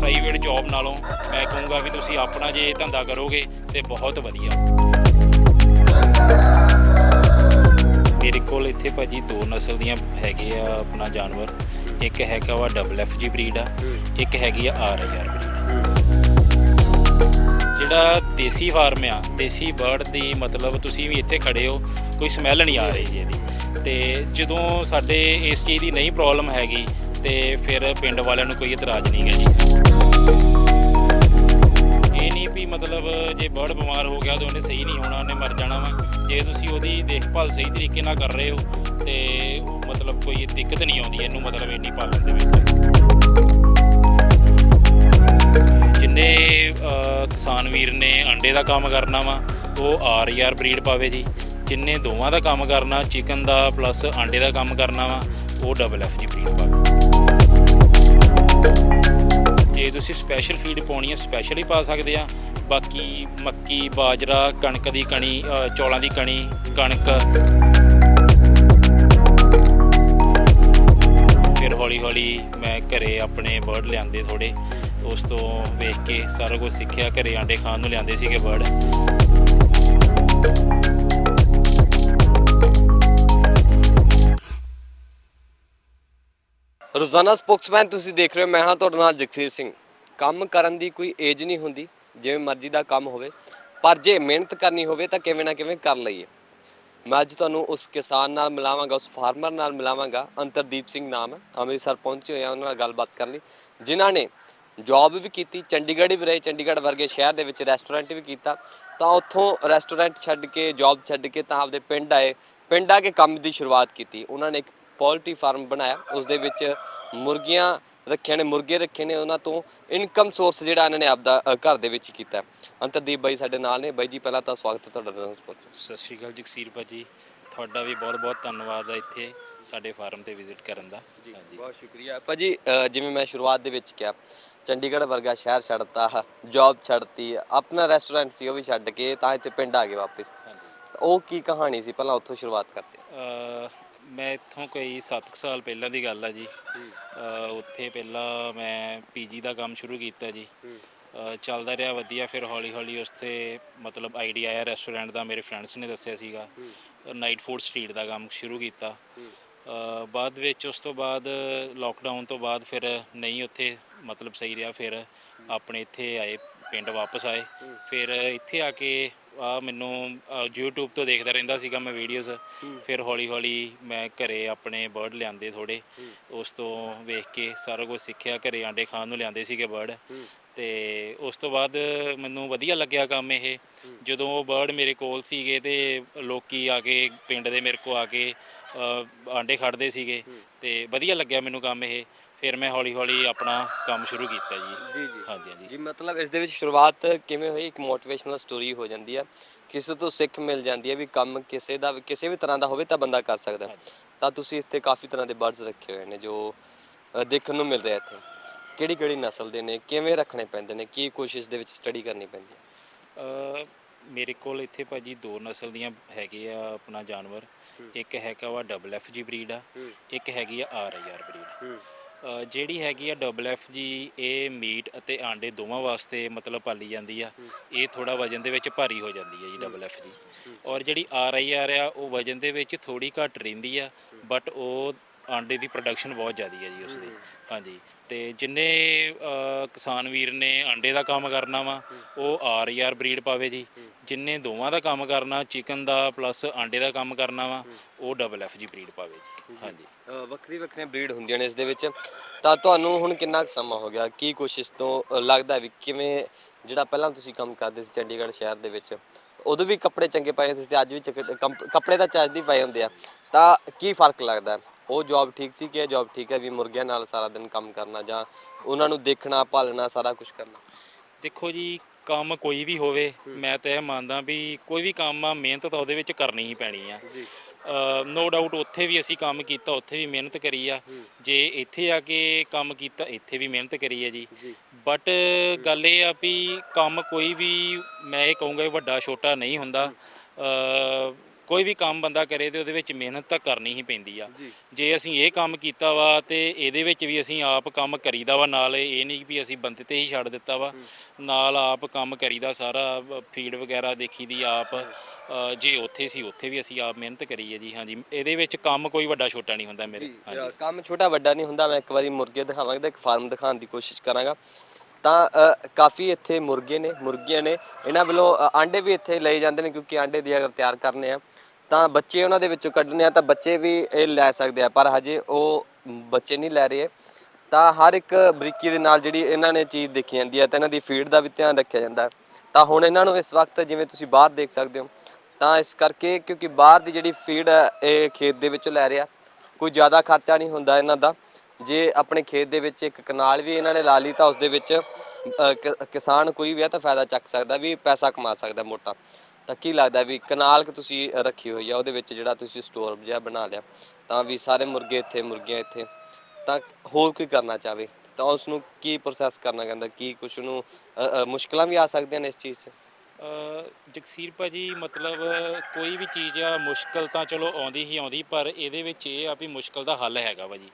Private job ਨਾਲੋਂ ਮੈਂ ਕਹੂੰਗਾ ਵੀ ਤੁਸੀਂ ਆਪਣਾ ਜੇ ਧੰਦਾ ਕਰੋਗੇ ਤੇ ਬਹੁਤ ਵਧੀਆ। ਮੇਰੇ ਕੋਲ ਇੱਥੇ ਭਾਜੀ ਦੋ ਨਸਲ ਦੀਆਂ ਹੈਗੇ ਆ ਆਪਣਾ ਜਾਨਵਰ। ਇੱਕ ਹੈਗਾ ਵਾ ਡਬਲ ਐਫ ਜੀ ਬਰੀਡ ਆ, ਇੱਕ ਹੈਗੀ ਆ ਆਰ ਆਈ ਆਰ ਬਰੀਡ ਜਿਹੜਾ ਦੇਸੀ ਫਾਰਮ ਆ, ਦੇਸੀ ਬਰਡ ਦੀ ਮਤਲਬ ਤੁਸੀਂ ਵੀ ਇੱਥੇ ਖੜੇ ਹੋ, ਕੋਈ ਸਮੈਲ ਨਹੀਂ ਆ ਰਹੀ ਜੀ ਇਹਦੀ। ਤੇ ਜਦੋਂ ਸਾਡੇ ਇਸ ਚੀਜ਼ ਦੀ ਨਹੀਂ ਪ੍ਰੋਬਲਮ ਹੈਗੀ ਤੇ ਫਿਰ ਪਿੰਡ ਵਾਲਿਆਂ ਨੂੰ ਕੋਈ ਇਤਰਾਜ਼ ਨਹੀਂ ਹੈ ਜੀ। ਇਹ ਨਹੀਂ ਵੀ ਮਤਲਬ ਜੇ ਬਰਡ ਬਿਮਾਰ ਹੋ ਗਿਆ ਤਾਂ ਉਹਨੇ ਸਹੀ ਨਹੀਂ ਹੋਣਾ, ਉਹਨੇ ਮਰ ਜਾਣਾ ਵਾ। ਜੇ ਤੁਸੀਂ ਉਹਦੀ ਦੇਖਭਾਲ ਸਹੀ ਤਰੀਕੇ ਨਾਲ ਕਰ ਰਹੇ ਹੋ ਤੇ ਮਤਲਬ ਕੋਈ ਦਿੱਕਤ ਨਹੀਂ ਆਉਂਦੀ ਇਹਨੂੰ, ਮਤਲਬ ਇੰਨੀ ਪਾਲਣ ਦੇ ਵਿੱਚ। ਜਿੰਨੇ ਕਿਸਾਨ ਵੀਰ ਨੇ ਅੰਡੇ ਦਾ ਕੰਮ ਕਰਨਾ ਵਾ, ਉਹ ਆਰ ਆਰ ਬਰੀਡ ਪਾਵੇ ਜੀ। ਜਿੰਨੇ ਦੋਵਾਂ ਦਾ ਕੰਮ ਕਰਨਾ, ਚਿਕਨ ਦਾ ਪਲੱਸ ਅੰਡੇ ਦਾ ਕੰਮ ਕਰਨਾ ਵਾ, ਉਹ ਡਬਲ ਐਫ ਜੀ ਬਰੀਡ ਪਾਵੇ। ਜੇ ਤੁਸੀਂ ਸਪੈਸ਼ਲ ਫੀਡ ਪਾਉਣੀ ਹੈ ਸਪੈਸ਼ਲ ਹੀ ਪਾ ਸਕਦੇ ਆ। ਬਾਕੀ ਮੱਕੀ, ਬਾਜਰਾ, ਕਣਕ ਦੀ ਕਣੀ ਚੌਲਾਂ ਦੀ ਕਣੀ, ਕਣਕ। ਫਿਰ ਹੌਲੀ ਹੌਲੀ ਮੈਂ ਘਰੇ ਆਪਣੇ ਬਰਡ ਲਿਆਂਦੇ ਥੋੜੇ ਉਸ ਤੋਂ ਵੇਖ ਕੇ ਸਾਰਾ ਕੁਝ ਸਿੱਖਿਆ, ਘਰੇ ਆਂਡੇ ਖਾਣ ਨੂੰ ਲਿਆਂਦੇ ਸੀਗੇ ਬਰਡ ਰੋਜ਼ਾਨਾ ਸਪੋਕਸਮੈਨ ਤੁਸੀਂ ਦੇਖ ਰਹੇ ਹੋ, ਮੈਂ ਹਾਂ ਤੁਹਾਡੇ ਨਾਲ ਜਗਸੀਰ ਸਿੰਘ। ਕੰਮ ਕਰਨ ਦੀ ਕੋਈ ਏਜ ਨਹੀਂ ਹੁੰਦੀ, ਜਿਵੇਂ ਮਰਜ਼ੀ ਦਾ ਕੰਮ ਹੋਵੇ, ਪਰ ਜੇ ਮਿਹਨਤ ਕਰਨੀ ਹੋਵੇ ਤਾਂ ਕਿਵੇਂ ਨਾ ਕਿਵੇਂ ਕਰ ਲਈਏ। ਮੈਂ ਅੱਜ ਤੁਹਾਨੂੰ ਉਸ ਕਿਸਾਨ ਨਾਲ ਮਿਲਾਵਾਂਗਾ, ਉਸ ਫਾਰਮਰ ਨਾਲ ਮਿਲਾਵਾਂਗਾ, ਅੰਤਰਦੀਪ ਸਿੰਘ ਨਾਮ ਹੈ, ਅੰਮ੍ਰਿਤਸਰ ਪਹੁੰਚੇ ਹੋਏ ਆ, ਉਹਨਾਂ ਨਾਲ ਗੱਲਬਾਤ ਕਰਨ ਲਈ। ਜਿਨ੍ਹਾਂ ਨੇ ਜੌਬ ਵੀ ਕੀਤੀ, ਚੰਡੀਗੜ੍ਹ ਵੀ ਰਹੇ, ਚੰਡੀਗੜ੍ਹ ਵਰਗੇ ਸ਼ਹਿਰ ਦੇ ਵਿੱਚ ਰੈਸਟੋਰੈਂਟ ਵੀ ਕੀਤਾ, ਤਾਂ ਉੱਥੋਂ ਰੈਸਟੋਰੈਂਟ ਛੱਡ ਕੇ ਜੌਬ ਛੱਡ ਕੇ ਤਾਂ ਆਪਦੇ ਪਿੰਡ ਆਏ। ਪਿੰਡ ਆ ਕੇ ਕੰਮ ਦੀ ਸ਼ੁਰੂਆਤ ਕੀਤੀ। ਉਹਨਾਂ ਨੇ ਇੱਕ ਪੋਲਟਰੀ ਫਾਰਮ ਬਣਾਇਆ। ਉਸ ਦੇ ਵਿੱਚ ਮੁਰਗੀਆਂ ਰੱਖੀਆਂ ਨੇ ਮੁਰਗੇ ਰੱਖੇ ਨੇ ਉਹਨਾਂ ਤੋਂ ਇਨਕਮ ਸੋਰਸ ਜਿਹੜਾ ਇਹਨਾਂ ਨੇ ਆਪਦਾ ਅ, ਘਰ ਦੇ ਵਿੱਚ ਹੀ ਕੀਤਾ ਅੰਤਰਦੀਪ ਬਾਈ ਸਾਡੇ ਨਾਲ ਨੇ। ਬਾਈ ਜੀ ਪਹਿਲਾਂ ਤਾਂ ਸਵਾਗਤ ਹੈ ਤੁਹਾਡਾ ਸਪੋਕਸ ਸਤਿ ਸ਼੍ਰੀ ਅਕਾਲ ਜਗਸੀਰ ਭਾਜੀ। ਤੁਹਾਡਾ ਵੀ ਬਹੁਤ ਬਹੁਤ ਧੰਨਵਾਦ ਹੈ ਇੱਥੇ ਸਾਡੇ ਫਾਰਮ ਤੇ ਵਿਜ਼ਿਟ ਕਰਨ ਦਾ। ਹਾਂਜੀ। ਬਹੁਤ ਸ਼ੁਕਰੀਆ। ਭਾਜੀ ਅ, ਜਿਵੇਂ ਮੈਂ ਸ਼ੁਰੂਆਤ ਦੇ ਵਿੱਚ ਕਿਹਾ ਚੰਡੀਗੜ੍ਹ ਵਰਗਾ ਸ਼ਹਿਰ ਛੱਡਤਾ ਜੌਬ ਛੱਡਤੀ ਆਪਣਾ ਰੈਸਟੋਰੈਂਟ ਸੀ ਉਹ ਵੀ ਛੱਡ ਕੇ ਤਾਂ ਇੱਥੇ ਪਿੰਡ ਆ ਗਏ ਵਾਪਸ। ਤਾਂ ਉਹ ਕੀ ਕਹਾਣੀ ਸੀ? ਪਹਿਲਾਂ ਉੱਥੋਂ ਸ਼ੁਰੂਆਤ ਕਰਦੇ ਅਹ ਮੈਂ ਇੱਥੋਂ ਕੋਈ 7 ਸਾਲ ਪਹਿਲਾਂ ਦੀ ਗੱਲ ਆ ਜੀ। ਉੱਥੇ ਪਹਿਲਾਂ ਮੈਂ ਪੀਜੀ ਦਾ ਕੰਮ ਸ਼ੁਰੂ ਕੀਤਾ ਜੀ। ਚੱਲਦਾ ਰਿਹਾ ਵਧੀਆ ਫਿਰ ਹੌਲੀ ਹੌਲੀ ਉਸ ਤੇ ਮਤਲਬ ਆਈਡੀਆ ਆਇਆ ਰੈਸਟੋਰੈਂਟ ਦਾ ਮੇਰੇ ਫਰੈਂਡਸ ਨੇ ਦੱਸਿਆ ਸੀਗਾ। ਨਾਈਟ ਫੂਡ ਸਟਰੀਟ ਦਾ ਕੰਮ ਸ਼ੁਰੂ ਕੀਤਾ। ਬਾਅਦ ਵਿੱਚ ਉਸ ਤੋਂ ਬਾਅਦ ਲੋਕਡਾਊਨ ਤੋਂ ਬਾਅਦ ਫਿਰ ਨਹੀਂ ਉੱਥੇ ਮਤਲਬ ਸਹੀ ਰਿਹਾ ਫਿਰ ਆਪਣੇ ਇੱਥੇ ਆਏ ਪਿੰਡ ਵਾਪਸ ਆਏ। ਫਿਰ ਇੱਥੇ ਆ ਕੇ ਆ ਮੈਨੂੰ ਅਹ, YouTube ਤੋਂ ਦੇਖਦਾ ਰਹਿੰਦਾ ਸੀਗਾ ਮੈਂ ਵੀਡੀਓਜ਼ ਫਿਰ ਹੌਲੀ ਹੌਲੀ ਮੈਂ ਘਰੇ ਆਪਣੇ ਬਰਡ ਲਿਆਂਦੇ ਥੋੜੇ ਉਸ ਤੋਂ ਵੇਖ ਕੇ ਸਾਰਾ ਕੁਝ ਸਿੱਖਿਆ ਘਰੇ ਆਂਡੇ ਖਾਣ ਨੂੰ ਲਿਆਂਦੇ ਸੀਗੇ ਬਰਡ ਤੇ ਉਸ ਤੋਂ ਬਾਅਦ ਮੈਨੂੰ ਵਧੀਆ ਲੱਗਿਆ ਕੰਮ ਇਹ। ਜਦੋਂ ਉਹ ਬਰਡ ਮੇਰੇ ਕੋਲ ਸੀਗੇ ਤੇ ਲੋਕੀ ਆ ਕੇ ਪਿੰਡ ਦੇ ਮੇਰੇ ਕੋ ਆ ਕੇ ਆਂਡੇ ਖੜਦੇ ਸੀਗੇ। ਤੇ ਵਧੀਆ ਲੱਗਿਆ ਮੈਨੂੰ ਕੰਮ ਇਹ। ਫਿਰ ਮੈਂ ਹੌਲੀ ਹੌਲੀ ਆਪਣਾ ਕੰਮ ਸ਼ੁਰੂ ਕੀਤਾ ਜੀ। ਜੀ ਜੀ। ਹਾਂਜੀ ਹਾਂਜੀ। ਜੀ ਮਤਲਬ ਇਸ ਦੇ ਵਿੱਚ ਸ਼ੁਰੂਆਤ ਕਿਵੇਂ ਹੋਈ? ਇੱਕ ਮੋਟੀਵੇਸ਼ਨਲ ਸਟੋਰੀ ਹੋ ਜਾਂਦੀ ਹੈ ਕਿਸੇ ਤੋਂ ਸਿੱਖ ਮਿਲ ਜਾਂਦੀ ਹੈ ਵੀ ਕੰਮ ਕਿਸੇ ਦਾ ਕਿਸੇ ਵੀ ਤਰ੍ਹਾਂ ਦਾ ਹੋਵੇ ਤਾਂ ਬੰਦਾ ਕਰ ਸਕਦਾ। ਤਾਂ ਤੁਸੀਂ ਇੱਥੇ ਕਾਫੀ ਤਰ੍ਹਾਂ ਦੇ ਬਰਡਸ ਰੱਖੇ ਹੋਏ ਨੇ ਜੋ ਅ, ਦੇਖਣ ਨੂੰ ਮਿਲ ਰਿਹਾ ਇੱਥੇ। ਕਿਹੜੀ ਕਿਹੜੀ ਨਸਲ ਦੇ ਨੇ? ਕਿਵੇਂ ਰੱਖਣੇ ਪੈਂਦੇ ਨੇ? ਕੀ ਕੋਸ਼ਿਸ਼ ਦੇ ਵਿੱਚ ਸਟੱਡੀ ਕਰਨੀ ਪੈਂਦੀ ਹੈ ਅ, ਮੇਰੇ ਕੋਲ ਇੱਥੇ ਭਾਜੀ ਦੋ ਨਸਲ ਦੀਆਂ ਹੈਗੇ ਆ ਆਪਣਾ ਜਾਨਵਰ। ਇੱਕ ਹੈਗਾ ਵਾ ਡਬਲ ਐਫ ਜੀ ਬਰੀਡ ਆ। ਇੱਕ ਹੈਗੀ ਆ ਆਰ ਆਈ ਆਰ ਬਰੀਡ ਜਿਹੜੀ ਹੈਗੀ ਆ ਡਬਲ ਐਫ ਜੀ ਇਹ ਮੀਟ ਅਤੇ ਆਂਡੇ ਦੋਵਾਂ ਵਾਸਤੇ ਮਤਲਬ ਪਾਲੀ ਜਾਂਦੀ ਆ। ਇਹ ਥੋੜਾ ਵਜਨ ਦੇ ਵਿੱਚ ਭਾਰੀ ਹੋ ਜਾਂਦੀ ਹੈ ਜੀ ਡਬਲ ਐਫ ਜੀ। ਔਰ ਜਿਹੜੀ ਆਰ ਆਈ ਆਰ ਆ ਉਹ ਵਜਨ ਦੇ ਵਿੱਚ ਥੋੜੀ ਘੱਟ ਰਹਿੰਦੀ ਆ ਬਟ ਉਹ ਆਂਡੇ ਦੀ ਪ੍ਰੋਡਕਸ਼ਨ ਬਹੁਤ ਜ਼ਿਆਦੀ ਹੈ ਜੀ ਉਸਦੀ। ਹਾਂਜੀ। ਤੇ ਜਿੰਨੇ ਕਿਸਾਨ ਵੀਰ ਨੇ ਆਂਡੇ ਦਾ ਕੰਮ ਕਰਨਾ ਵਾ ਉਹ ਆਰ ਆਰ ਬਰੀਡ ਪਾਵੇ ਜੀ। ਜਿੰਨੇ ਦੋਵਾਂ ਦਾ ਕੰਮ ਕਰਨਾ ਚਿਕਨ ਦਾ ਪਲੱਸ ਆਂਡੇ ਦਾ ਕੰਮ ਕਰਨਾ ਵਾ ਉਹ ਡਬਲ ਐਫ ਜੀ ਬਰੀਡ ਪਾਵੇ ਜੀ। ਹਾਂਜੀ। ਵੱਖਰੀ ਵੱਖਰੀਆਂ ਬਰੀਡ ਹੁੰਦੀਆਂ ਨੇ ਇਸ ਦੇ ਵਿੱਚ। ਤਾਂ ਤੁਹਾਨੂੰ ਹੁਣ ਕਿੰਨਾ ਕੁ ਸਮਾਂ ਹੋ ਗਿਆ? ਕੀ ਕੋਸ਼ਿਸ਼ ਤੋਂ ਲੱਗਦਾ ਵੀ ਕਿਵੇਂ ਜਿਹੜਾ ਪਹਿਲਾਂ ਤੁਸੀਂ ਕੰਮ ਕਰਦੇ ਸੀ ਚੰਡੀਗੜ੍ਹ ਸ਼ਹਿਰ ਦੇ ਵਿੱਚ ਉਦੋਂ ਵੀ ਕੱਪੜੇ ਚੰਗੇ ਪਾਏ ਸੀ ਤੇ ਅੱਜ ਵੀ ਚੰਗੇ- ਕੱਪੜੇ ਤਾਂ ਚੱਜਦੀ ਪਾਏ ਹੁੰਦੇ ਆ। ਤਾਂ ਕੀ ਫ਼ਰਕ ਲੱਗਦਾ? ਉਹ ਜੌਬ ਠੀਕ ਸੀ ਕਿ ਇਹ ਜੌਬ ਠੀਕ ਹੈ ਵੀ ਮੁਰਗਿਆਂ ਨਾਲ ਸਾਰਾ ਦਿਨ ਕੰਮ ਕਰਨਾ ਜਾਂ ਉਹਨਾਂ ਨੂੰ ਦੇਖਣਾ ਭਾਲਣਾ ਸਾਰਾ ਕੁਝ ਕਰਨਾ? ਦੇਖੋ ਜੀ ਕੰਮ ਕੋਈ ਵੀ ਹੋਵੇ ਮੈਂ ਤਾਂ ਇਹ ਮੰਨਦਾ ਵੀ ਕੋਈ ਵੀ ਕੰਮ ਆ ਮਿਹਨਤ ਤਾਂ ਉਹਦੇ ਵਿੱਚ ਕਰਨੀ ਹੀ ਪੈਣੀ ਆ। ਜੀ। ਨੋ ਡਾਊਟ ਉੱਥੇ ਵੀ ਅਸੀਂ ਕੰਮ ਕੀਤਾ ਉੱਥੇ ਵੀ ਮਿਹਨਤ ਕਰੀ ਆ। ਜੇ ਇੱਥੇ ਆ ਕੇ ਕੰਮ ਕੀਤਾ ਇੱਥੇ ਵੀ ਮਿਹਨਤ ਕਰੀ ਆ ਜੀ। ਬਟ ਗੱਲ ਇਹ ਆ ਵੀ ਕੰਮ ਕੋਈ ਵੀ ਮੈਂ ਇਹ ਕਹੂੰਗਾ ਵੱਡਾ ਛੋਟਾ ਨਹੀਂ ਹੁੰਦਾ। ਕੋਈ ਵੀ ਕੰਮ ਬੰਦਾ ਕਰੇ ਤੇ ਉਹਦੇ ਵਿੱਚ ਮਿਹਨਤ ਤਾਂ ਕਰਨੀ ਹੀ ਪੈਂਦੀ ਆ। ਜੀ। ਅਸੀਂ ਇਹ ਕੰਮ ਕੀਤਾ ਵਾ ਤੇ ਇਹਦੇ ਵਿੱਚ ਵੀ ਅਸੀਂ ਆਪ ਕੰਮ ਕਰੀਦਾ ਵਾ ਨਾਲ ਇਹ ਨਹੀਂ ਵੀ ਅਸੀਂ ਬੰਦੇ ਤੇ ਹੀ ਛੱਡ ਦਿੱਤਾ ਵਾ। ਨਾਲ ਆਪ ਕੰਮ ਕਰੀਦਾ ਸਾਰਾ ਫੀਡ ਵਗੈਰਾ ਦੇਖੀਦੀ ਆਪ ਜੇ ਉੱਥੇ ਸੀ ਉੱਥੇ ਵੀ ਅਸੀਂ ਆਪ ਮਿਹਨਤ ਕਰੀਏ ਜੀ ਹਾਂਜੀ। ਇਹਦੇ ਵਿੱਚ ਕੰਮ ਕੋਈ ਵੱਡਾ ਛੋਟਾ ਨਹੀਂ ਹੁੰਦਾ ਮੇਰੇ ਹਾਂਜੀ। ਕੰਮ ਛੋਟਾ ਵੱਡਾ ਨਹੀਂ ਹੁੰਦਾ ਮੈਂ ਇੱਕ ਵਾਰੀ ਮੁਰਗੇ ਦਿਖਾਵਾਂਗਾ ਤੇ ਇੱਕ ਫਾਰਮ ਦਿਖਾਉਣ ਦੀ ਕੋਸ਼ਿਸ਼ ਕਰਾਂਗਾ। ਤਾਂ ਕਾਫੀ ਇੱਥੇ ਮੁਰਗੇ ਨੇ ਮੁਰਗੀਆਂ ਨੇ। ਇਹਨਾਂ ਵੱਲੋਂ ਆਂਡੇ ਵੀ ਇੱਥੇ ਲਏ ਜਾਂਦੇ ਨੇ ਕਿਉਂਕਿ ਆਂਡੇ ਦੀ ਅਗਰ ਤਿਆਰ ਕਰਨੇ ਆ। ਤਾਂ ਬੱਚੇ ਉਹਨਾਂ ਦੇ ਵਿੱਚੋਂ ਕੱਢਣੇ ਆ ਤਾਂ ਬੱਚੇ ਵੀ ਇਹ ਲੈ ਸਕਦੇ ਆ, ਪਰ ਹਜੇ ਉਹ ਬੱਚੇ ਨਹੀਂ ਲੈ ਰਹੇ। ਤਾਂ ਹਰ ਇੱਕ ਬਰੀਕੀ ਦੇ ਨਾਲ ਜਿਹੜੀ ਇਹਨਾਂ ਨੇ ਚੀਜ਼ ਦੇਖੀ ਜਾਂਦੀ ਹੈ ਤਾਂ ਇਹਨਾਂ ਦੀ ਫੀਡ ਦਾ ਵੀ ਧਿਆਨ ਰੱਖਿਆ ਜਾਂਦਾ। ਤਾਂ ਹੁਣ ਇਹਨਾਂ ਨੂੰ ਇਸ ਵਕਤ ਜਿਵੇਂ ਤੁਸੀਂ ਬਾਹਰ ਦੇਖ ਸਕਦੇ ਹੋ, ਤਾਂ ਇਸ ਕਰਕੇ ਕਿਉਂਕਿ ਬਾਹਰ ਦੀ ਜਿਹੜੀ ਫੀਡ ਹੈ ਇਹ ਖੇਤ ਦੇ ਵਿੱਚੋਂ ਲੈ ਰਿਹਾ ਕੋਈ ਜ਼ਿਆਦਾ ਖਰਚਾ ਨਹੀਂ ਹੁੰਦਾ ਇਹਨਾਂ ਦਾ। ਜੇ ਆਪਣੇ ਖੇਤ ਦੇ ਵਿੱਚ ਇੱਕ ਕਨਾਲ ਵੀ ਇਹਨਾਂ ਨੇ ਲਾ ਲਈ ਤਾਂ ਉਸ ਦੇ ਵਿੱਚ ਕਿਸਾਨ ਕੋਈ ਵੀ ਹੈ ਤਾਂ ਫਾਇਦਾ ਚੱਕ ਸਕਦਾ, ਵੀ ਪੈਸਾ ਕਮਾ ਸਕਦਾ ਮੋਟਾ। ਤਾਂ ਕੀ ਲੱਗਦਾ ਵੀ ਕਨਾਲ ਕਿ ਤੁਸੀਂ ਰੱਖੀ ਹੋਈ ਆ ਉਹਦੇ ਵਿੱਚ ਜਿਹੜਾ ਤੁਸੀਂ ਸਟੋਰ ਜਿਹਾ ਬਣਾ ਲਿਆ ਤਾਂ ਵੀ ਸਾਰੇ ਮੁਰਗੇ ਇੱਥੇ ਮੁਰਗੀਆਂ ਇੱਥੇ ਤਾਂ ਹੋਰ ਕੋਈ ਕਰਨਾ ਚਾਹਵੇ? ਤਾਂ ਉਸ ਨੂੰ ਕੀ ਪ੍ਰੋਸੈਸ ਕਰਨਾ ਕਹਿੰਦਾ ਕੀ ਕੁਛ ਨੂੰ ਅ, ਅ, ਮੁਸ਼ਕਲਾਂ ਵੀ ਆ ਸਕਦੀਆਂ ਨੇ ਇਸ ਚੀਜ਼ 'ਚ? ਜਗਸੀਰ ਭਾਜੀ ਮਤਲਬ ਕੋਈ ਵੀ ਚੀਜ਼ ਆ ਮੁਸ਼ਕਲ ਤਾਂ ਚਲੋ ਆਉਂਦੀ ਹੀ ਆਉਂਦੀ ਪਰ ਇਹਦੇ ਵਿੱਚ ਇਹ ਆ ਵੀ ਮੁਸ਼ਕਲ ਦਾ ਹੱਲ ਹੈਗਾ ਵਾ ਜੀ।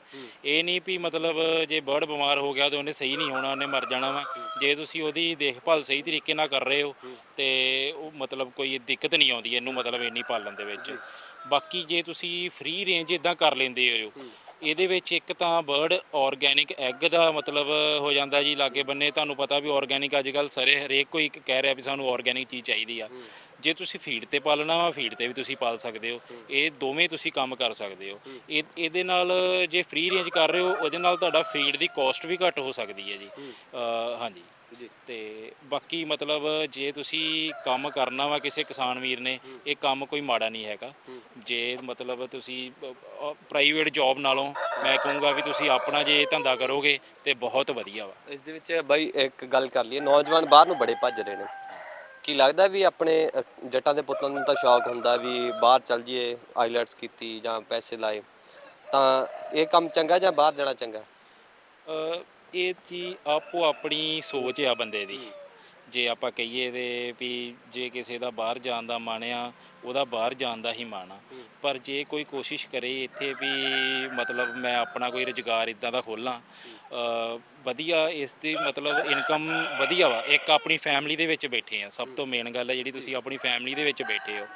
ਇਹ ਨਹੀਂ ਵੀ ਮਤਲਬ ਜੇ ਬਰਡ ਬਿਮਾਰ ਹੋ ਗਿਆ ਤਾਂ ਉਹਨੇ ਸਹੀ ਨਹੀਂ ਹੋਣਾ ਉਹਨੇ ਮਰ ਜਾਣਾ ਵਾ। ਜੇ ਤੁਸੀਂ ਉਹਦੀ ਦੇਖਭਾਲ ਸਹੀ ਤਰੀਕੇ ਨਾਲ ਕਰ ਰਹੇ ਹੋ ਤੇ ਉਹ ਮਤਲਬ ਕੋਈ ਦਿੱਕਤ ਨਹੀਂ ਆਉਂਦੀ ਇਹਨੂੰ ਮਤਲਬ ਇੰਨੀ ਪਾਲਣ ਦੇ ਵਿੱਚ। ਬਾਕੀ ਜੇ ਤੁਸੀਂ ਫ੍ਰੀ ਰੇਂਜ ਇਦਾਂ ਕਰ ਲੈਂਦੇ ਹੋ। ਇਹਦੇ ਵਿੱਚ ਇੱਕ ਤਾਂ ਬਰਡ ਆਰਗੈਨਿਕ ਐਗ ਦਾ ਮਤਲਬ ਹੋ ਜਾਂਦਾ ਜੀ ਲਾਗੇ ਬੰਨੇ, ਤੁਹਾਨੂੰ ਪਤਾ ਵੀ ਆਰਗੈਨਿਕ ਅੱਜ ਕੱਲ ਸਾਰੇ ਹਰੇਕ ਕੋਈ ਕਹਿ ਰਿਹਾ ਵੀ ਸਾਨੂੰ ਆਰਗੈਨਿਕ ਚੀਜ਼ ਚਾਹੀਦੀ ਆ। ਜੇ ਤੁਸੀਂ ਫੀਡ ਤੇ ਪਾਲਣਾ ਵਾ, ਫੀਡ ਤੇ ਵੀ ਤੁਸੀਂ ਪਾਲ ਸਕਦੇ ਹੋ। ਇਹ ਦੋਵੇਂ ਤੁਸੀਂ ਕੰਮ ਕਰ ਸਕਦੇ ਹੋ। ਇਹ, ਇਹਦੇ ਨਾਲ ਜੇ ਫ੍ਰੀ ਰੇਂਜ ਕਰ ਰਹੇ ਹੋ, ਉਹਦੇ ਨਾਲ ਤੁਹਾਡਾ ਫੀਡ ਦੀ ਕੋਸਟ ਵੀ ਘੱਟ ਹੋ ਸਕਦੀ ਹੈ ਜੀ। ਹਾਂਜੀ। ਜੀ ਤੇ ਬਾਕੀ ਮਤਲਬ ਜੇ ਤੁਸੀਂ ਕੰਮ ਕਰਨਾ ਵਾ ਕਿਸੇ ਕਿਸਾਨ ਵੀਰ ਨੇ ਇਹ ਕੰਮ ਕੋਈ ਮਾੜਾ ਨਹੀਂ ਹੈਗਾ। ਜੇ ਮਤਲਬ ਤੁਸੀਂ ਪ੍ਰਾਈਵੇਟ ਜੌਬ ਨਾਲੋਂ ਮੈਂ ਕਹੂੰਗਾ ਵੀ ਤੁਸੀਂ ਆਪਣਾ ਜੇ ਧੰਦਾ ਕਰੋਗੇ ਤੇ ਬਹੁਤ ਵਧੀਆ ਵਾ। ਇਸ ਦੇ ਵਿੱਚ ਬਾਈ ਇੱਕ ਗੱਲ ਕਰ ਲਈਏ ਨੌਜਵਾਨ ਬਾਹਰ ਨੂੰ ਬੜੇ ਭੱਜ ਰਹੇ ਨੇ। ਕੀ ਲੱਗਦਾ ਵੀ ਆਪਣੇ ਜੱਟਾਂ ਦੇ ਪੁੱਤਾਂ ਨੂੰ ਤਾਂ ਸ਼ੌਕ ਹੁੰਦਾ ਵੀ ਬਾਹਰ ਚੱਲ ਜੀਏ ਆਈਲੈਟਸ ਕੀਤੀ ਜਾਂ ਪੈਸੇ ਲਾਏ ਤਾਂ ਇਹ ਕੰਮ ਚੰਗਾ ਜਾਂ ਬਾਹਰ ਜਾਣਾ ਚੰਗਾ? ਇਹ ਚੀ ਆਪੋ ਆਪਣੀ ਸੋਚ ਆ ਬੰਦੇ ਦੀ। ਜੇ ਆਪਾਂ ਕਹੀਏ ਤੇ ਵੀ ਜੇ ਕਿਸੇ ਦਾ ਬਾਹਰ ਜਾਣ ਦਾ ਮਨ ਆ, ਉਹਦਾ ਬਾਹਰ ਜਾਣ ਦਾ ਹੀ ਮਨ ਆ। ਪਰ ਜੇ ਕੋਈ ਕੋਸ਼ਿਸ਼ ਕਰੇ ਇੱਥੇ ਵੀ ਮਤਲਬ ਮੈਂ ਆਪਣਾ ਕੋਈ ਰੁਜ਼ਗਾਰ ਇਦਾਂ ਦਾ ਖੋਲਾਂ ਵਧੀਆ ਇਸ ਦੀ ਮਤਲਬ ਇਨਕਮ ਵਧੀਆ ਵਾ। ਇੱਕ ਆਪਣੀ ਫੈਮਿਲੀ ਦੇ ਵਿੱਚ ਬੈਠੇ ਆ। ਸਭ ਤੋਂ ਮੇਨ ਗੱਲ ਹੈ ਜਿਹੜੀ ਤੁਸੀਂ ਆਪਣੀ ਫੈਮਿਲੀ ਦੇ ਵਿੱਚ ਬੈਠੇ ਹੋ।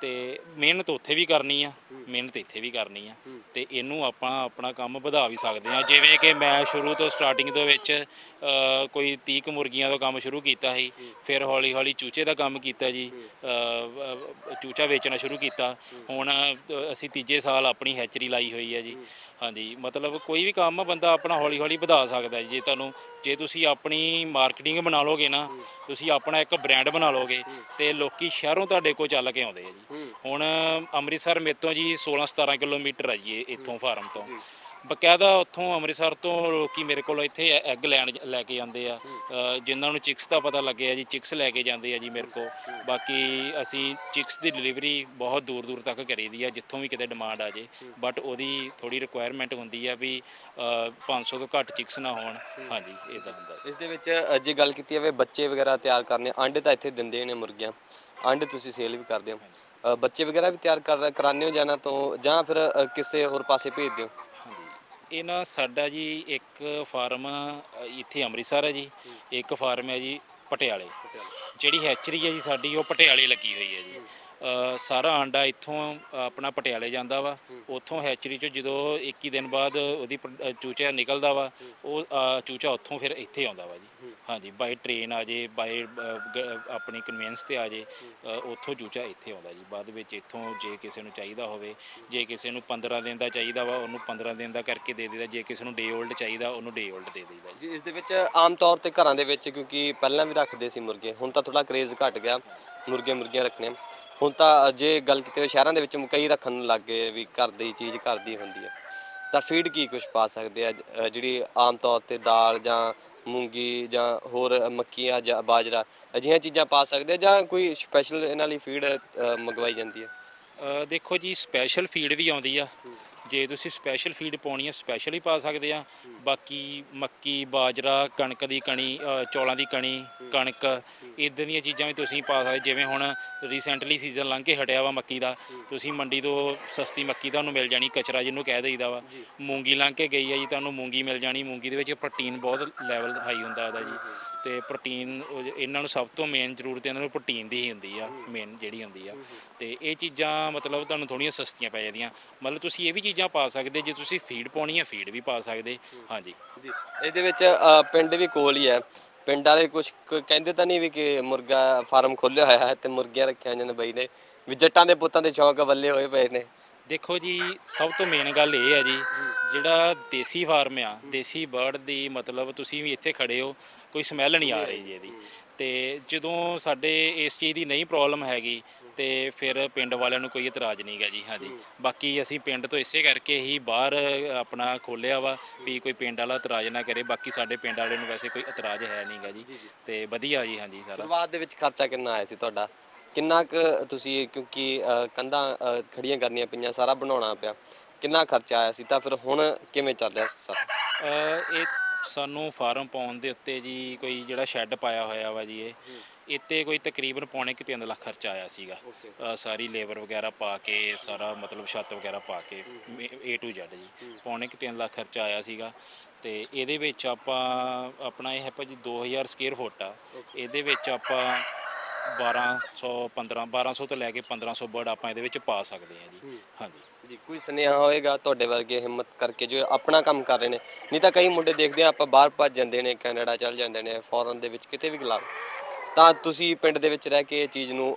ਤੇ ਮਿਹਨਤ ਉੱਥੇ ਵੀ ਕਰਨੀ ਆ ਮਿਹਨਤ ਇੱਥੇ ਵੀ ਕਰਨੀ ਆ। ਤੇ ਇਹਨੂੰ ਆਪਾਂ ਆਪਣਾ ਕੰਮ ਵਧਾ ਵੀ ਸਕਦੇ ਆ। ਜਿਵੇਂ ਕਿ ਮੈਂ ਸ਼ੁਰੂ ਤੋਂ ਸਟਾਰਟਿੰਗ ਦੇ ਵਿੱਚ ਅ, ਕੋਈ 30 ਕੁ ਮੁਰਗੀਆਂ ਦਾ ਕੰਮ ਸ਼ੁਰੂ ਕੀਤਾ ਸੀ ਫਿਰ ਹੌਲੀ ਹੌਲੀ ਚੂਚੇ ਦਾ ਕੰਮ ਕੀਤਾ ਜੀ ਅ, ਅ, ਚੂਚਾ ਵੇਚਣਾ ਸ਼ੁਰੂ ਕੀਤਾ। ਹੁਣ ਅ, ਅਸੀਂ ਤੀਜੇ ਸਾਲ ਆਪਣੀ ਹੈਚਰੀ ਲਾਈ ਹੋਈ ਹੈ ਜੀ। ਹਾਂਜੀ ਮਤਲਬ ਕੋਈ ਵੀ ਕੰਮ ਆ ਬੰਦਾ ਆਪਣਾ ਹੌਲੀ ਹੌਲੀ ਵਧਾ ਸਕਦਾ ਜੀ। ਜੇ ਤੁਹਾਨੂੰ ਜੇ ਤੁਸੀਂ ਆਪਣੀ ਮਾਰਕੀਟਿੰਗ ਬਣਾ ਲੋਗੇ ਨਾ ਤੁਸੀਂ ਆਪਣਾ ਇੱਕ ਬ੍ਰਾਂਡ ਬਣਾ ਲੋਗੇ ਤੇ ਲੋਕੀ ਸ਼ਹਿਰੋਂ ਤੁਹਾਡੇ ਕੋਲ ਚੱਲ ਕੇ ਆਉਂਦੇ ਆ ਜੀ। ਹੁਣ ਅੰਮ੍ਰਿਤਸਰ ਮੇਤੋਂ ਜੀ 16 17 ਕਿਲੋਮੀਟਰ ਆ ਜੀ ਇਹ ਇੱਥੋਂ ਫਾਰਮ ਤੋਂ। ਬਕਾਇਦਾ ਉੱਥੋਂ ਅੰਮ੍ਰਿਤਸਰ ਤੋਂ ਲੋਕੀ ਮੇਰੇ ਕੋਲ ਇੱਥੇ ਐਗ ਲੈਣ ਲੈ ਕੇ ਜਾਂਦੇ ਆ। ਜਿਨ੍ਹਾਂ ਨੂੰ ਚਿਕਸ ਦਾ ਪਤਾ ਲੱਗਿਆ ਜੀ ਚਿਕਸ ਲੈ ਕੇ ਜਾਂਦੇ ਆ ਜੀ ਮੇਰੇ ਕੋਲ। ਬਾਕੀ ਅਸੀਂ ਚਿਕਸ ਦੀ ਡਿਲੀਵਰੀ ਬਹੁਤ ਦੂਰ ਦੂਰ ਤੱਕ ਕਰੀਦੀ ਆ ਜਿੱਥੋਂ ਵੀ ਕਿਤੇ ਡਿਮਾਂਡ ਆ ਜੇ। ਬਟ ਉਹਦੀ ਥੋੜੀ ਰਿਕੁਆਇਰਮੈਂਟ ਹੁੰਦੀ ਆ ਵੀ ਅ, 500 ਤੋਂ ਘੱਟ ਚਿਕਸ ਨਾ ਹੋਣ। ਹਾਂਜੀ ਇਦਾਂ ਹੁੰਦਾ ਇਸ ਦੇ ਵਿੱਚ ਜੇ ਗੱਲ ਕੀਤੀ ਜਾਵੇ ਬੱਚੇ ਵਗੈਰਾ ਤਿਆਰ ਕਰਨੇ ਆਂਡੇ ਤਾਂ ਇੱਥੇ ਦਿੰਦੇ ਨੇ ਮੁਰਗੀਆਂ। ਆਂਡੇ ਤੁਸੀਂ ਸੇਲ ਵੀ ਕਰਦੇ ਹੋ। ਬੱਚੇ ਵਗੈਰਾ ਵੀ ਤਿਆਰ ਕਰ ਕਰਾਉਂਦੇ ਹੋ ਜਾਣਾ ਤੋਂ ਜਾਂ ਫਿਰ ਕਿਸੇ ਹੋਰ ਪਾਸੇ ਭੇਜਦੇ ਹੋ? ਹਾਂਜੀ ਇਹ ਨਾ ਸਾਡਾ ਜੀ ਇੱਕ ਫਾਰਮ ਇੱਥੇ ਅੰਮ੍ਰਿਤਸਰ ਹੈ ਜੀ। ਇੱਕ ਫਾਰਮ ਹੈ ਜੀ ਪਟਿਆਲੇ। ਜਿਹੜੀ ਹੈਚਰੀ ਹੈ ਜੀ ਸਾਡੀ ਉਹ ਪਟਿਆਲੇ ਲੱਗੀ ਹੋਈ ਹੈ ਜੀ। ਸਾਰਾ ਆਂਡਾ ਇੱਥੋਂ ਆਪਣਾ ਪਟਿਆਲੇ ਜਾਂਦਾ ਵਾ। ਉੱਥੋਂ ਹੈਚਰੀ ਚੋਂ ਜਦੋਂ 21 ਦਿਨ ਬਾਅਦ ਉਹਦੀ ਚੂਚਾ ਨਿਕਲਦਾ ਵਾ ਉਹ ਚੂਚਾ ਉੱਥੋਂ ਫਿਰ ਇੱਥੇ ਆਉਂਦਾ ਵਾ ਜੀ। ਹਾਂਜੀ ਬਾਈ ਟ੍ਰੇਨ ਆ ਜੇ ਬਾਈ ਆਪਣੀ ਕਨਵੈਂਸ ਤੇ ਆ ਜੇ ਉੱਥੋਂ ਚੂਚਾ ਇੱਥੇ ਆਉਂਦਾ ਜੀ। ਬਾਅਦ ਵਿੱਚ ਇੱਥੋਂ ਜੇ ਕਿਸੇ ਨੂੰ ਚਾਹੀਦਾ ਹੋਵੇ, ਜੇ ਕਿਸੇ ਨੂੰ 15 ਦਿਨ ਦਾ ਚਾਹੀਦਾ ਵਾ, ਉਹਨੂੰ 15 ਦਿਨ ਦਾ ਕਰਕੇ ਦੇ ਦੇਈਦਾ। ਜੇ ਕਿਸੇ ਨੂੰ ਡੇ 올ਡ ਚਾਹੀਦਾ, ਉਹਨੂੰ ਡੇ 올ਡ ਦੇ ਦੇਈਦਾ ਜੀ। ਜੀ, ਇਸ ਦੇ ਵਿੱਚ ਆਮ ਤੌਰ ਤੇ ਘਰਾਂ ਦੇ ਵਿੱਚ ਕਿਉਂਕਿ ਪਹਿਲਾਂ ਵੀ ਰੱਖਦੇ ਸੀ ਮੁਰਗੇ, ਹੁਣ ਤਾਂ ਥੋੜਾ ਕਰੇਜ਼ ਘਟ ਗਿਆ, ਮੁਰਗੇ ਮੁਰਗੀਆਂ ਰੱਖਣੇ। ਹੁਣ ਤਾਂ ਜੇ ਗੱਲ ਕੀਤੀ ਹੋਵੇ ਸ਼ਹਿਰਾਂ ਦੇ ਵਿੱਚ, ਕਈ ਰੱਖਣ ਲੱਗ ਗਏ ਵੀ ਘਰ ਦੀ ਚੀਜ਼ ਘਰ ਦੀ ਹੁੰਦੀ ਹੈ। ਤਾਂ ਫੀਡ ਕੀ ਕੁਝ ਪਾ ਸਕਦੇ ਆ ਅ, ਜਿਹੜੀ ਆਮ ਤੌਰ ਤੇ ਦਾਲ ਜਾਂ ਮੂੰਗੀ ਜਾਂ ਹੋਰ ਮੱਕੀਆਂ ਜਾਂ ਬਾਜਰਾ ਅਜਿਹੀਆਂ ਚੀਜ਼ਾਂ ਪਾ ਸਕਦੇ ਆ ਜਾਂ ਕੋਈ ਸਪੈਸ਼ਲ ਇਹਨਾਂ ਲਈ ਫੀਡ ਮੰਗਵਾਈ ਜਾਂਦੀ ਹੈ ਅ, ਦੇਖੋ ਜੀ ਸਪੈਸ਼ਲ ਫੀਡ ਵੀ ਆਉਂਦੀ ਆ। ਜੇ ਤੁਸੀਂ ਸਪੈਸ਼ਲ ਫੀਡ ਪਾਉਣੀ ਹੈ ਸਪੈਸ਼ਲ ਹੀ ਪਾ ਸਕਦੇ ਆ। ਬਾਕੀ ਮੱਕੀ ਬਾਜਰਾ ਕਣਕ ਦੀ ਕਣੀ ਅ, ਚੌਲਾਂ ਦੀ ਕਣੀ ਕਣਕ ਇਦਾਂ ਦੀਆਂ ਚੀਜ਼ਾਂ ਵੀ ਤੁਸੀਂ ਪਾ ਸਕਦੇ। ਜਿਵੇਂ ਹੁਣ ਰੀਸੈਂਟਲੀ ਸੀਜ਼ਨ ਲੰਘ ਕੇ ਹਟਿਆ ਵਾ ਮੱਕੀ ਦਾ ਤੁਸੀਂ ਮੰਡੀ ਤੋਂ ਸਸਤੀ ਮੱਕੀ ਤੁਹਾਨੂੰ ਮਿਲ ਜਾਣੀ ਕਚਰਾ ਜਿਹਨੂੰ ਕਹਿ ਦੇਈਦਾ ਵਾ। ਮੂੰਗੀ ਲੰਘ ਕੇ ਗਈ ਹੈ ਜੀ ਤੁਹਾਨੂੰ ਮੂੰਗੀ ਮਿਲ ਜਾਣੀ। ਮੂੰਗੀ ਦੇ ਵਿੱਚ ਪ੍ਰੋਟੀਨ ਬਹੁਤ ਲੈਵਲ ਹਾਈ ਹੁੰਦਾ ਉਹਦਾ ਜੀ। ਤੇ ਪ੍ਰੋਟੀਨ ਇਹਨਾਂ ਨੂੰ ਸਭ ਤੋਂ ਮੇਨ ਜ਼ਰੂਰਤ ਇਹਨਾਂ ਨੂੰ ਪ੍ਰੋਟੀਨ ਦੀ ਹੀ ਹੁੰਦੀ ਆ ਮੇਨ ਜਿਹੜੀ ਹੁੰਦੀ ਆ। ਤੇ ਇਹ ਚੀਜ਼ਾਂ ਮਤਲਬ ਤੁਹਾਨੂੰ ਥੋੜੀਆਂ ਸਸਤੀਆਂ ਪੈ ਜਾਂਦੀਆਂ। ਮਤਲਬ ਤੁਸੀਂ ਇਹ ਵੀ ਚੀਜ਼ਾਂ ਪਾ ਸਕਦੇ ਜੇ ਤੁਸੀਂ ਫੀਡ ਪਾਉਣੀ ਹੈ ਫੀਡ ਵੀ ਪਾ ਸਕਦੇ। ਹਾਂਜੀ। ਜੀ। ਇਹਦੇ ਵਿੱਚ ਪਿੰਡ ਵੀ ਕੋਲ ਹੀ ਹੈ ਪਿੰਡ ਵਾਲੇ ਕੁਝ ਕਹਿੰਦੇ ਤਾਂ ਨਹੀਂ ਵੀ ਕਿ ਮੁਰਗਾ ਫਾਰਮ ਖੋਲਿਆ ਹੋਇਆ ਹੈ ਤੇ ਮੁਰਗੀਆਂ ਰੱਖੀਆਂ ਹੋਈਆਂ ਨੇ ਬਈ ਨੇ। ਵੀ ਜੱਟਾਂ ਦੇ ਪੁੱਤਾਂ ਦੇ ਸ਼ੌਂਕ ਵੱਲੇ ਹੋਏ ਪਏ ਨੇ। ਦੇਖੋ ਜੀ ਸਭ ਤੋਂ ਮੇਨ ਗੱਲ ਇਹ ਹੈ ਜੀ ਜਿਹੜਾ ਦੇਸੀ ਫਾਰਮ ਆ ਦੇਸੀ ਬਰਡ ਦੀ ਮਤਲਬ ਤੁਸੀਂ ਵੀ ਇੱਥੇ ਖੜੇ ਹੋ ਕੋਈ ਸਮੈਲ ਨਹੀਂ ਆ ਰਹੀ ਜੀ ਇਹਦੀ। ਤੇ ਜਦੋਂ ਸਾਡੇ ਇਸ ਚੀਜ਼ ਦੀ ਨਹੀਂ ਪ੍ਰੋਬਲਮ ਹੈਗੀ ਤੇ ਫਿਰ ਪਿੰਡ ਵਾਲਿਆਂ ਨੂੰ ਕੋਈ ਇਤਰਾਜ਼ ਨਹੀਂਗਾ ਜੀ ਹਾਂਜੀ। ਬਾਕੀ ਅਸੀਂ ਪਿੰਡ ਤੋਂ ਇਸੇ ਕਰਕੇ ਹੀ ਬਾਹਰ ਆਪਣਾ ਖੋਲਿਆ ਵਾ ਵੀ ਕੋਈ ਪਿੰਡ ਵਾਲਾ ਇਤਰਾਜ਼ ਨਾ ਕਰੇ ਬਾਕੀ ਸਾਡੇ ਪਿੰਡ ਵਾਲੇ ਨੂੰ ਵੈਸੇ ਕੋਈ ਇਤਰਾਜ਼ ਹੈ ਨਹੀਂਗਾ ਜੀ। ਤੇ ਵਧੀਆ ਜੀ ਹਾਂਜੀ ਸਾਰਾ। ਸ਼ੁਰੂਆਤ ਦੇ ਵਿੱਚ ਖਰਚਾ ਕਿੰਨਾ ਆਇਆ ਸੀ ਤੁਹਾਡਾ? ਕਿੰਨਾ ਕੁ ਤੁਸੀਂ ਕਿਉਂਕਿ ਕੰਧਾਂ ਖੜੀਆਂ ਕਰਨੀਆਂ ਪਈਆਂ ਸਾਰਾ ਬਣਾਉਣਾ ਪਿਆ। ਕਿੰਨਾ ਖਰਚਾ ਆਇਆ ਸੀ? ਤਾਂ ਫਿਰ ਹੁਣ ਕਿਵੇਂ ਚੱਲ ਰਿਹਾ ਸਾਰਾ? ਇਹ ਸਾਨੂੰ ਫਾਰਮ ਪਾਉਣ ਦੇ ਉੱਤੇ ਜੀ ਕੋਈ ਜਿਹੜਾ ਸ਼ੈੱਡ ਪਾਇਆ ਹੋਇਆ ਵਾ ਜੀ ਇਹ ਇੱਥੇ ਕੋਈ ਤਕਰੀਬਨ ਪੌਣੇ ਕਿ 3 ਲੱਖ ਖਰਚਾ ਆਇਆ ਸੀਗਾ। ਸਾਰੀ ਲੇਬਰ ਵਗੈਰਾ ਪਾ ਕੇ ਸਾਰਾ ਮਤਲਬ ਛੱਤ ਵਗੈਰਾ ਪਾ ਕੇ A to Z ਜੀ। ਪੌਣੇ ਕਿ 3 ਲੱਖ ਖਰਚਾ ਆਇਆ ਸੀਗਾ। ਤੇ ਇਹਦੇ ਵਿੱਚ ਆਪਾਂ ਆਪਣਾ ਇਹ ਹੈ ਭਾਜੀ 2000 ਸਕੁਅਰ ਫੁੱਟ ਆ। ਇਹਦੇ ਵਿੱਚ ਆਪਾਂ 1200 15 1200 ਤੋਂ ਲੈ ਕੇ 1500 ਬਰਡ ਆਪਾਂ ਇਹਦੇ ਵਿੱਚ ਪਾ ਸਕਦੇ ਹਾਂ ਜੀ। ਹਾਂਜੀ। ਜੀ, ਕੋਈ ਸੁਨੇਹਾ ਹੋਏਗਾ ਤੁਹਾਡੇ ਵਰਗੇ ਹਿੰਮਤ ਕਰਕੇ ਜੋ ਆਪਣਾ ਕੰਮ ਕਰ ਰਹੇ ਨੇ? ਨਹੀਂ ਤਾਂ ਕਈ ਮੁੰਡੇ ਦੇਖਦੇ ਆ, ਆਪਾਂ ਬਾਹਰ ਭੱਜ ਜਾਂਦੇ ਨੇ, ਕੈਨੇਡਾ ਚੱਲ ਜਾਂਦੇ ਨੇ ਫੋਰਨ ਦੇ ਵਿੱਚ ਕਿਤੇ ਵੀ ਗਲਾ ਤਾਂ ਤੁਸੀਂ ਪਿੰਡ ਦੇ ਵਿੱਚ ਰਹਿ ਕੇ ਇਹ ਚੀਜ਼ ਨੂੰ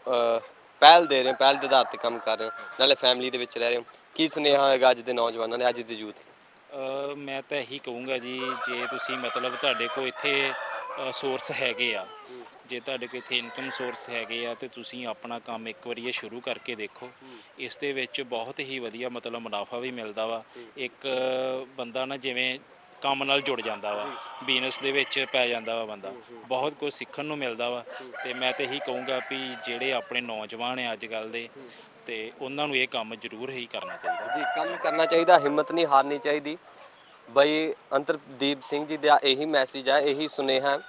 ਪਹਿਲ ਦੇ ਰਹੇ ਹੋ, ਪਹਿਲ ਦੇ ਆਧਾਰ ਤੇ ਕੰਮ ਕਰ ਰਹੇ ਹੋ, ਨਾਲੇ ਫੈਮਿਲੀ ਦੇ ਵਿੱਚ ਰਹਿ ਰਹੇ ਹੋ। ਕੀ ਸੁਨੇਹਾ ਹੋਏਗਾ ਅੱਜ ਦੇ ਨੌਜਵਾਨਾਂ ਨੇ ਅੱਜ ਦੇ ਯੂਥ ਮੈਂ ਤਾਂ ਇਹੀ ਕਹੂੰਗਾ ਜੀ, ਜੇ ਤੁਸੀਂ ਮਤਲਬ ਤੁਹਾਡੇ ਕੋਲ ਇੱਥੇ ਸੋਰਸ ਹੈਗੇ ਆ ਜੇ ਤੁਹਾਡੇ ਕੋਲ ਇੱਥੇ ਇਨਕਮ ਸੋਰਸ ਹੈਗੇ ਆ ਤੇ ਤੁਸੀਂ ਆਪਣਾ ਕੰਮ ਇੱਕ ਵਾਰੀ ਇਹ ਸ਼ੁਰੂ ਕਰਕੇ ਦੇਖੋ ਇਸ ਦੇ ਵਿੱਚ ਬਹੁਤ ਹੀ ਵਧੀਆ ਮਤਲਬ ਮੁਨਾਫਾ ਵੀ ਮਿਲਦਾ ਵਾ। ਇੱਕ ਬੰਦਾ ਨਾ ਜਿਵੇਂ ਕੰਮ ਨਾਲ ਜੁੜ ਜਾਂਦਾ ਵਾ ਬਿਜ਼ਨਸ ਦੇ ਵਿੱਚ ਪੈ ਜਾਂਦਾ ਵਾ ਬੰਦਾ। ਬਹੁਤ ਕੁਝ ਸਿੱਖਣ ਨੂੰ ਮਿਲਦਾ ਵਾ ਤੇ ਮੈਂ ਤੇ ਇਹੀ ਕਹੂੰਗਾ ਵੀ ਜਿਹੜੇ ਆਪਣੇ ਨੌਜਵਾਨ ਆ ਅੱਜ ਕੱਲ ਦੇ ਤੇ ਉਹਨਾਂ ਨੂੰ ਇਹ ਕੰਮ ਜ਼ਰੂਰ ਹੀ ਕਰਨਾ ਚਾਹੀਦਾ। ਜੀ ਕੰਮ ਕਰਨਾ ਚਾਹੀਦਾ ਹਿੰਮਤ ਨਹੀਂ ਹਾਰਨੀ ਚਾਹੀਦੀ। ਬਈ ਅੰਤਰਦੀਪ ਸਿੰਘ ਜੀ ਦਾ ਇਹੀ ਮੈਸੇਜ ਹੈ ਇਹੀ ਸੁਨੇਹਾ। ਹੈ।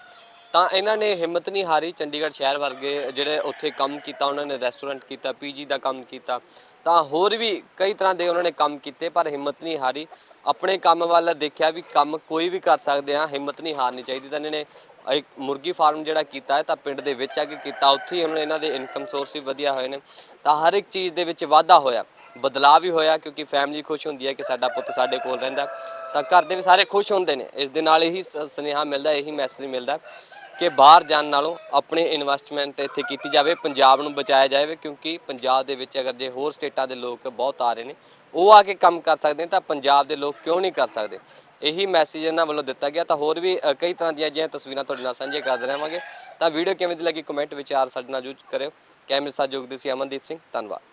ਤਾਂ ਇਹਨਾਂ ਨੇ ਹਿੰਮਤ ਨਹੀਂ ਹਾਰੀ ਚੰਡੀਗੜ੍ਹ ਸ਼ਹਿਰ ਵਰਗੇ ਜਿਹੜੇ ਉੱਥੇ ਕੰਮ ਕੀਤਾ, ਉਹਨਾਂ ਨੇ ਰੈਸਟੋਰੈਂਟ ਕੀਤਾ, ਪੀਜੀ ਦਾ ਕੰਮ ਕੀਤਾ। ਤਾਂ ਹੋਰ ਵੀ ਕਈ ਤਰ੍ਹਾਂ ਦੇ ਉਹਨਾਂ ਨੇ ਕੰਮ ਕੀਤੇ, ਪਰ ਹਿੰਮਤ ਨਹੀਂ ਹਾਰੀ। ਆਪਣੇ ਕੰਮ ਵੱਲ ਦੇਖਿਆ ਵੀ ਕੰਮ ਕੋਈ ਵੀ ਕਰ ਸਕਦੇ ਆ ਹਿੰਮਤ ਨਹੀਂ ਹਾਰਨੀ ਚਾਹੀਦੀ। ਤਾਂ ਇਹਨਾਂ ਨੇ ਇੱਕ ਮੁਰਗੀ ਫਾਰਮ ਜਿਹੜਾ ਕੀਤਾ ਹੈ, ਤਾਂ ਪਿੰਡ ਦੇ ਵਿੱਚ ਆ ਕੇ ਕੀਤਾ। ਉੱਥੇ ਹੀ ਉਹਨਾਂ ਨੇ ਇਹਨਾਂ ਦੇ ਇਨਕਮ ਸੋਰਸ ਵੀ ਵਧੀਆ ਹੋਏ ਨੇ। ਤਾਂ ਹਰ ਇੱਕ ਚੀਜ਼ ਦੇ ਵਿੱਚ ਵਾਧਾ ਹੋਇਆ। ਬਦਲਾਅ ਵੀ ਹੋਇਆ, ਕਿਉਂਕਿ ਫੈਮਿਲੀ ਖੁਸ਼ ਹੁੰਦੀ ਹੈ ਕਿ ਸਾਡਾ ਪੁੱਤ ਸਾਡੇ ਕੋਲ ਰਹਿੰਦਾ। ਤਾਂ ਘਰ ਦੇ ਵੀ ਸਾਰੇ ਖੁਸ਼ ਹੁੰਦੇ ਨੇ। ਇਸ ਦੇ ਨਾਲ ਇਹੀ ਸ- ਸੁਨੇਹਾ ਮਿਲਦਾ, ਇਹੀ ਮੈਸੇਜ ਮਿਲਦਾ। ਕਿ ਬਾਹਰ ਜਾਣ ਨਾਲੋਂ ਆਪਣੇ ਇਨਵੈਸਟਮੈਂਟ ਇੱਥੇ ਕੀਤੀ ਜਾਵੇ, ਪੰਜਾਬ ਨੂੰ ਬਚਾਇਆ ਜਾਵੇ, ਕਿਉਂਕਿ ਪੰਜਾਬ ਦੇ ਵਿੱਚ ਅਗਰ ਜੇ ਹੋਰ ਸਟੇਟਾਂ ਦੇ ਲੋਕ ਬਹੁਤ ਆ ਰਹੇ ਨੇ, ਉਹ ਆ ਕੇ ਕੰਮ ਕਰ ਸਕਦੇ ਤਾਂ ਪੰਜਾਬ ਦੇ ਲੋਕ ਕਿਉਂ ਨਹੀਂ ਕਰ ਸਕਦੇ? ਇਹੀ ਮੈਸੇਜ ਇਹਨਾਂ ਵੱਲੋਂ ਦਿੱਤਾ ਗਿਆ। ਤਾਂ ਹੋਰ ਵੀ ਕਈ ਤਰ੍ਹਾਂ ਦੀਆਂ ਜਿਹੀਆਂ ਤਸਵੀਰਾਂ ਤੁਹਾਡੇ ਨਾਲ ਸਾਂਝੇ ਕਰਦੇ ਰਹਾਂਗੇ। ਤਾਂ ਵੀਡੀਓ ਕਿਵੇਂ ਦੀ ਲੱਗੀ ਕਮੈਂਟ ਵਿਚਾਰ ਸਾਡੇ ਨਾਲ ਜਰੂਰ ਕਰਿਓ। ਕੈਮਰੇ ਸਾਥ ਜੋਗਦੇ ਸੀ ਅਮਨਦੀਪ ਸਿੰਘ, ਧੰਨਵਾਦ।